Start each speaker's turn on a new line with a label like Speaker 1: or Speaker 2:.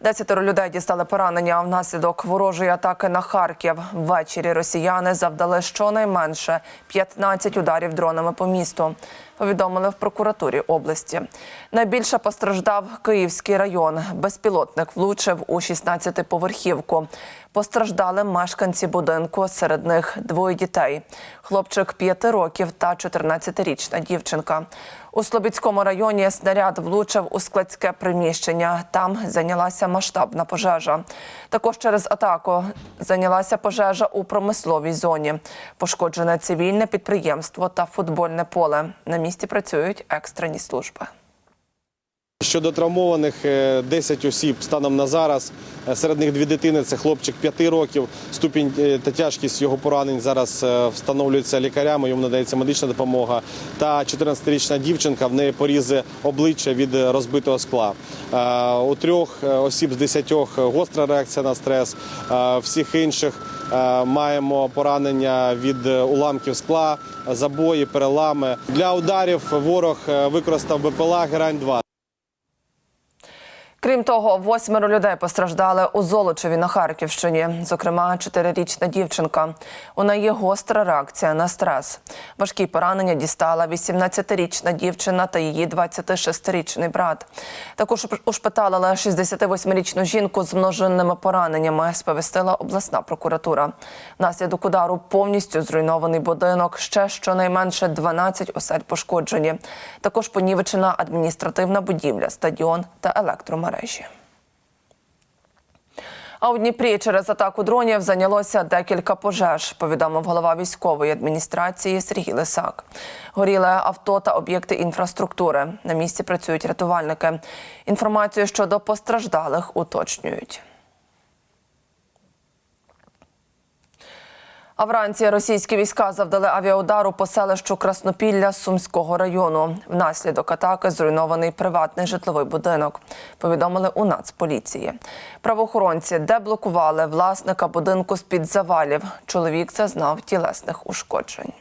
Speaker 1: Десятеро людей дістали поранення внаслідок ворожої атаки на Харків. Ввечері росіяни завдали щонайменше 15 ударів дронами по місту. Повідомили в прокуратурі області. Найбільше постраждав Київський район. Безпілотник влучив у 16-поверхівку. Постраждали мешканці будинку. Серед них двоє дітей: хлопчик 5 років та 14-річна дівчинка. У Слобідському районі снаряд влучив у складське приміщення. Там зайнялася масштабна пожежа. Також через атаку зайнялася пожежа у промисловій зоні. Пошкоджене цивільне підприємство та футбольне поле. На місці працюють екстрені служби.
Speaker 2: Щодо травмованих е, 10 осіб станом на зараз. Е, Серед них дві дитини це хлопчик 5 років. Ступінь е, та тяжкість його поранень зараз е, встановлюється лікарями. Йому надається медична допомога. Та 14-річна дівчинка в неї порізи обличчя від е, розбитого скла. Е, У трьох е, осіб з 10 гостра реакція на стрес. Е, Всіх інших е, маємо поранення від е, уламків скла, забої, перелами. Для ударів ворог е, використав БПЛА Герань 2
Speaker 1: Крім того, восьмеро людей постраждали у Золочеві на Харківщині. Зокрема, чотирирічна дівчинка. У неї гостра реакція на стрес. Важкі поранення дістала 18-річна дівчина та її 26-річний брат. Також ушпиталили 68-річну жінку з множинними пораненнями. Сповістила обласна прокуратура. Внаслідок удару повністю зруйнований будинок. Ще щонайменше 12 осель пошкоджені. Також понівечена адміністративна будівля, стадіон та електромережі. А у Дніпрі через атаку дронів зайнялося декілька пожеж, повідомив голова військової адміністрації Сергій Лисак. Горіли авто та об'єкти інфраструктури. На місці працюють рятувальники. Інформацію щодо постраждалих уточнюють. А вранці російські війська завдали авіаудару по селищу Краснопілля Сумського району. Внаслідок атаки зруйнований приватний житловий будинок. Повідомили у Нацполіції. Правоохоронці деблокували власника будинку з під завалів. Чоловік зазнав тілесних ушкоджень.